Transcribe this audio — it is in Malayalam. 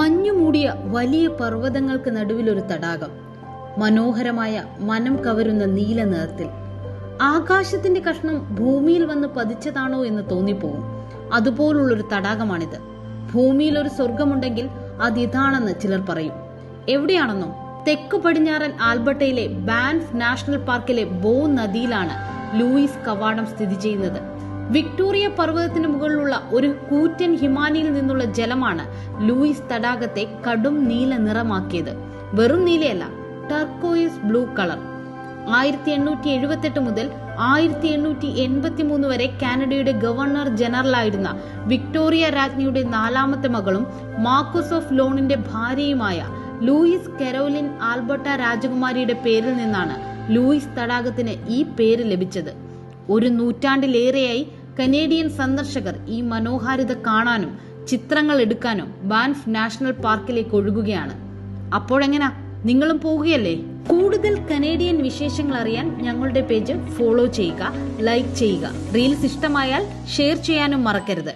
മഞ്ഞുമൂടിയ വലിയ പർവതങ്ങൾക്ക് നടുവിലൊരു തടാകം. മനോഹരമായ മനം കവരുന്ന നീല നിറത്തിൽ. ആകാശത്തിന്റെ കഷ്ണം ഭൂമിയിൽ വന്ന് പതിച്ചതാണോ എന്ന് തോന്നിപ്പോവും. അതുപോലുള്ളൊരു തടാകമാണിത്. ഭൂമിയിൽ ഒരു സ്വർഗമുണ്ടെങ്കിൽ അത് ഇതാണെന്ന് ചിലർ പറയും. എവിടെയാണെന്നോ. തെക്ക് പടിഞ്ഞാറൻ ആൽബർട്ടയിലെ ബാൻഫ് നാഷണൽ പാർക്കിലെ ബോ നദിയിലാണ് ലൂയിസ് കവാടം സ്ഥിതി ചെയ്യുന്നത്. വിക്ടോറിയ പർവതത്തിന് മുകളിലുള്ള ഒരു കൂറ്റൻ ഹിമാനിയിൽ നിന്നുള്ള ജലമാണ് ലൂയിസ് തടാകത്തെ കടും നീല നിറമാക്കിയത്. വെറും നീലയല്ല ടർക്കോയിസ് ബ്ലൂ കളർ ആയിരത്തി എണ്ണൂറ്റി എഴുപത്തെട്ട് മുതൽ ആയിരത്തി എണ്ണൂറ്റി എൺപത്തി മൂന്ന് വരെ കാനഡയുടെ ഗവർണർ ജനറലായിരുന്ന വിക്ടോറിയ രാജ്ഞിയുടെ നാലാമത്തെ മകളും മാർക്കസ് ഓഫ് ലോണിന്റെ ഭാര്യയുമായ ലൂയിസ് കരോലിൻ ആൽബർട്ട രാജകുമാരിയുടെ പേരിൽ നിന്നാണ് ലൂയിസ് തടാകത്തിന് ഈ പേര് ലഭിച്ചത്. ഒരു നൂറ്റാണ്ടിലേറെയായി കനേഡിയൻ സന്ദർശകർ ഈ മനോഹാരിത കാണാനും ചിത്രങ്ങൾ എടുക്കാനും ബാൻഫ് നാഷണൽ പാർക്കിലേക്ക് ഒഴുകുകയാണ്. അപ്പോഴെങ്ങനാ? നിങ്ങളും പോവുകയല്ലേ? കൂടുതൽ കനേഡിയൻ വിശേഷങ്ങൾ അറിയാൻ ഞങ്ങളുടെ പേജ് ഫോളോ ചെയ്യുക ലൈക്ക് ചെയ്യുക. റീൽസ് ഇഷ്ടമായാൽ ഷെയർ ചെയ്യാനും മറക്കരുത്.